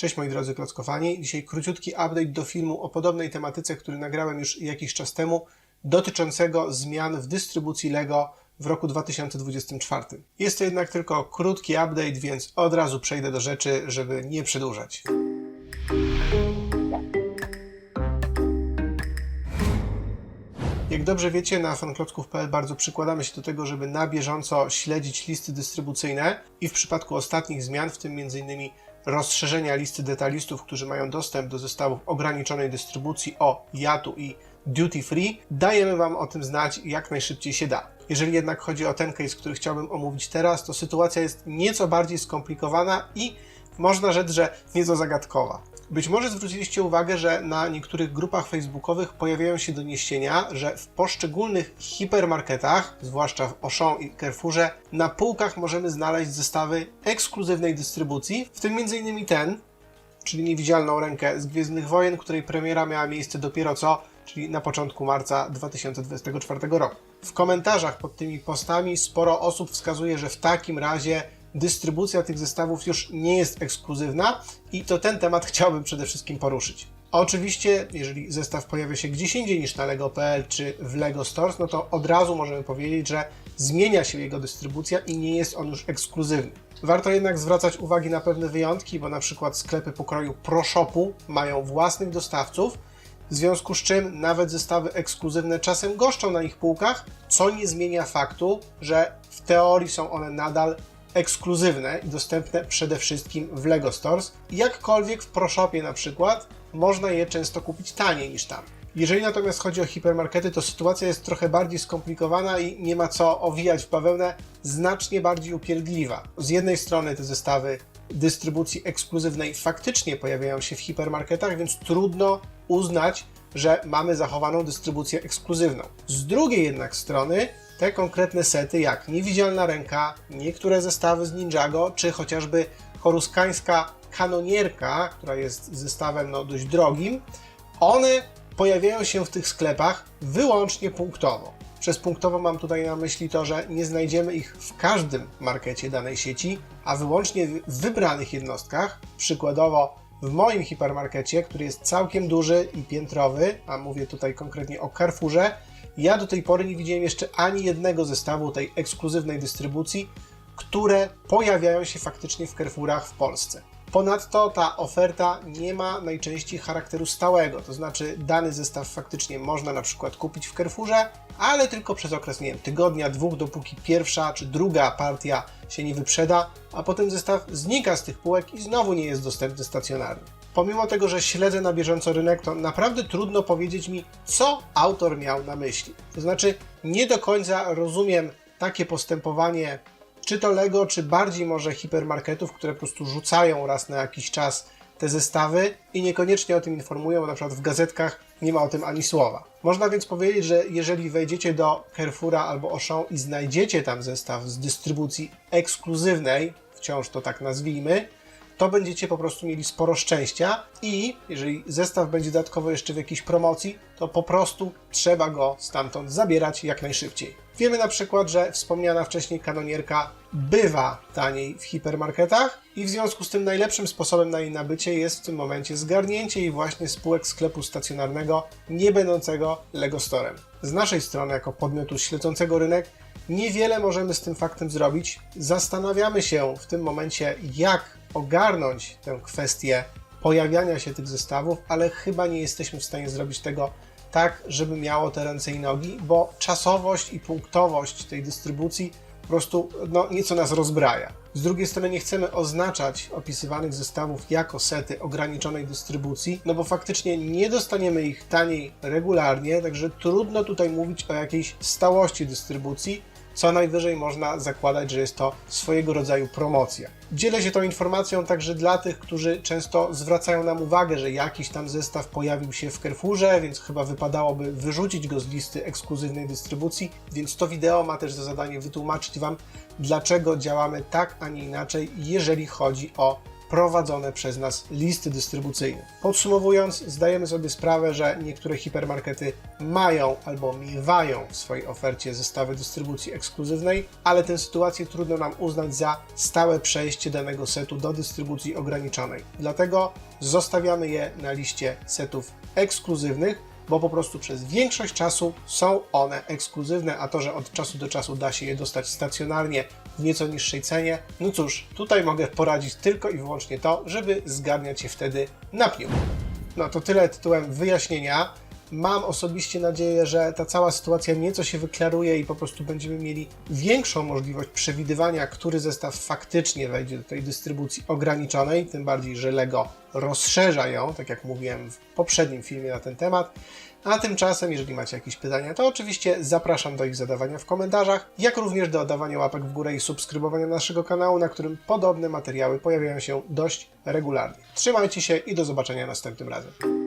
Cześć moi drodzy klockofani. Dzisiaj króciutki update do filmu o podobnej tematyce, który nagrałem już jakiś czas temu, dotyczącego zmian w dystrybucji LEGO w roku 2024. Jest to jednak tylko krótki update, więc od razu przejdę do rzeczy, żeby nie przedłużać. Jak dobrze wiecie, na fanklocków.pl bardzo przykładamy się do tego, żeby na bieżąco śledzić listy dystrybucyjne i w przypadku ostatnich zmian, w tym m.in. rozszerzenia listy detalistów, którzy mają dostęp do zestawów ograniczonej dystrybucji o Yatu i Duty Free, dajemy Wam o tym znać jak najszybciej się da. Jeżeli jednak chodzi o ten case, który chciałbym omówić teraz, to sytuacja jest nieco bardziej skomplikowana i można rzec, że nieco zagadkowa. Być może zwróciliście uwagę, że na niektórych grupach facebookowych pojawiają się doniesienia, że w poszczególnych hipermarketach, zwłaszcza w Auchan i Carrefourze, na półkach możemy znaleźć zestawy ekskluzywnej dystrybucji, w tym m.in. ten, czyli Niewidzialną Rękę z Gwiezdnych Wojen, której premiera miała miejsce dopiero co, czyli na początku marca 2024 roku. W komentarzach pod tymi postami sporo osób wskazuje, że w takim razie dystrybucja tych zestawów już nie jest ekskluzywna i to ten temat chciałbym przede wszystkim poruszyć. Oczywiście, jeżeli zestaw pojawia się gdzieś indziej niż na LEGO.pl czy w LEGO Stores, no to od razu możemy powiedzieć, że zmienia się jego dystrybucja i nie jest on już ekskluzywny. Warto jednak zwracać uwagi na pewne wyjątki, bo na przykład sklepy pokroju ProShopu mają własnych dostawców, w związku z czym nawet zestawy ekskluzywne czasem goszczą na ich półkach, co nie zmienia faktu, że w teorii są one nadal ekskluzywne i dostępne przede wszystkim w LEGO Stores. Jakkolwiek w ProShopie na przykład można je często kupić taniej niż tam. Jeżeli natomiast chodzi o hipermarkety, to sytuacja jest trochę bardziej skomplikowana i nie ma co owijać w bawełnę, znacznie bardziej upierdliwa. Z jednej strony te zestawy dystrybucji ekskluzywnej faktycznie pojawiają się w hipermarketach, więc trudno uznać, że mamy zachowaną dystrybucję ekskluzywną. Z drugiej jednak strony te konkretne sety, jak Niewidzialna Ręka, niektóre zestawy z Ninjago, czy chociażby choruskańska kanonierka, która jest zestawem no, dość drogim, one pojawiają się w tych sklepach wyłącznie punktowo. Przez punktowo mam tutaj na myśli to, że nie znajdziemy ich w każdym markecie danej sieci, a wyłącznie w wybranych jednostkach. Przykładowo w moim hipermarkecie, który jest całkiem duży i piętrowy, a mówię tutaj konkretnie o Carrefourze, ja do tej pory nie widziałem jeszcze ani jednego zestawu tej ekskluzywnej dystrybucji, które pojawiają się faktycznie w Carrefourach w Polsce. Ponadto ta oferta nie ma najczęściej charakteru stałego, to znaczy dany zestaw faktycznie można na przykład kupić w Carrefourze, ale tylko przez okres, nie wiem, tygodnia, dwóch, dopóki pierwsza czy druga partia się nie wyprzeda, a potem zestaw znika z tych półek i znowu nie jest dostępny stacjonarnie. Pomimo tego, że śledzę na bieżąco rynek, to naprawdę trudno powiedzieć mi, co autor miał na myśli. To znaczy, nie do końca rozumiem takie postępowanie czy to Lego, czy bardziej może hipermarketów, które po prostu rzucają raz na jakiś czas te zestawy i niekoniecznie o tym informują, bo na przykład w gazetkach nie ma o tym ani słowa. Można więc powiedzieć, że jeżeli wejdziecie do Carrefoura albo Auchan i znajdziecie tam zestaw z dystrybucji ekskluzywnej, wciąż to tak nazwijmy, to będziecie po prostu mieli sporo szczęścia i jeżeli zestaw będzie dodatkowo jeszcze w jakiejś promocji, to po prostu trzeba go stamtąd zabierać jak najszybciej. Wiemy na przykład, że wspomniana wcześniej kanonierka bywa taniej w hipermarketach i w związku z tym najlepszym sposobem na jej nabycie jest w tym momencie zgarnięcie jej właśnie spółek sklepu stacjonarnego nie będącego Lego Storem. Z naszej strony, jako podmiotu śledzącego rynek, niewiele możemy z tym faktem zrobić. Zastanawiamy się w tym momencie, jak ogarnąć tę kwestię pojawiania się tych zestawów, ale chyba nie jesteśmy w stanie zrobić tego tak, żeby miało te ręce i nogi, bo czasowość i punktowość tej dystrybucji po prostu no, nieco nas rozbraja. Z drugiej strony nie chcemy oznaczać opisywanych zestawów jako sety ograniczonej dystrybucji, no bo faktycznie nie dostaniemy ich taniej regularnie, także trudno tutaj mówić o jakiejś stałości dystrybucji, co najwyżej można zakładać, że jest to swojego rodzaju promocja. Dzielę się tą informacją także dla tych, którzy często zwracają nam uwagę, że jakiś tam zestaw pojawił się w Carrefourze, więc chyba wypadałoby wyrzucić go z listy ekskluzywnej dystrybucji, więc to wideo ma też za zadanie wytłumaczyć Wam, dlaczego działamy tak, a nie inaczej, jeżeli chodzi o prowadzone przez nas listy dystrybucyjne. Podsumowując, zdajemy sobie sprawę, że niektóre hipermarkety mają albo miewają w swojej ofercie zestawy dystrybucji ekskluzywnej, ale tę sytuację trudno nam uznać za stałe przejście danego setu do dystrybucji ograniczonej. Dlatego zostawiamy je na liście setów ekskluzywnych, bo po prostu przez większość czasu są one ekskluzywne, a to, że od czasu do czasu da się je dostać stacjonarnie w nieco niższej cenie, no cóż, tutaj mogę poradzić tylko i wyłącznie to, żeby zgarniać je wtedy na pniu. No to tyle tytułem wyjaśnienia. Mam osobiście nadzieję, że ta cała sytuacja nieco się wyklaruje i po prostu będziemy mieli większą możliwość przewidywania, który zestaw faktycznie wejdzie do tej dystrybucji ograniczonej, tym bardziej, że LEGO rozszerza ją, tak jak mówiłem w poprzednim filmie na ten temat. A tymczasem, jeżeli macie jakieś pytania, to oczywiście zapraszam do ich zadawania w komentarzach, jak również do dawania łapek w górę i subskrybowania naszego kanału, na którym podobne materiały pojawiają się dość regularnie. Trzymajcie się i do zobaczenia następnym razem.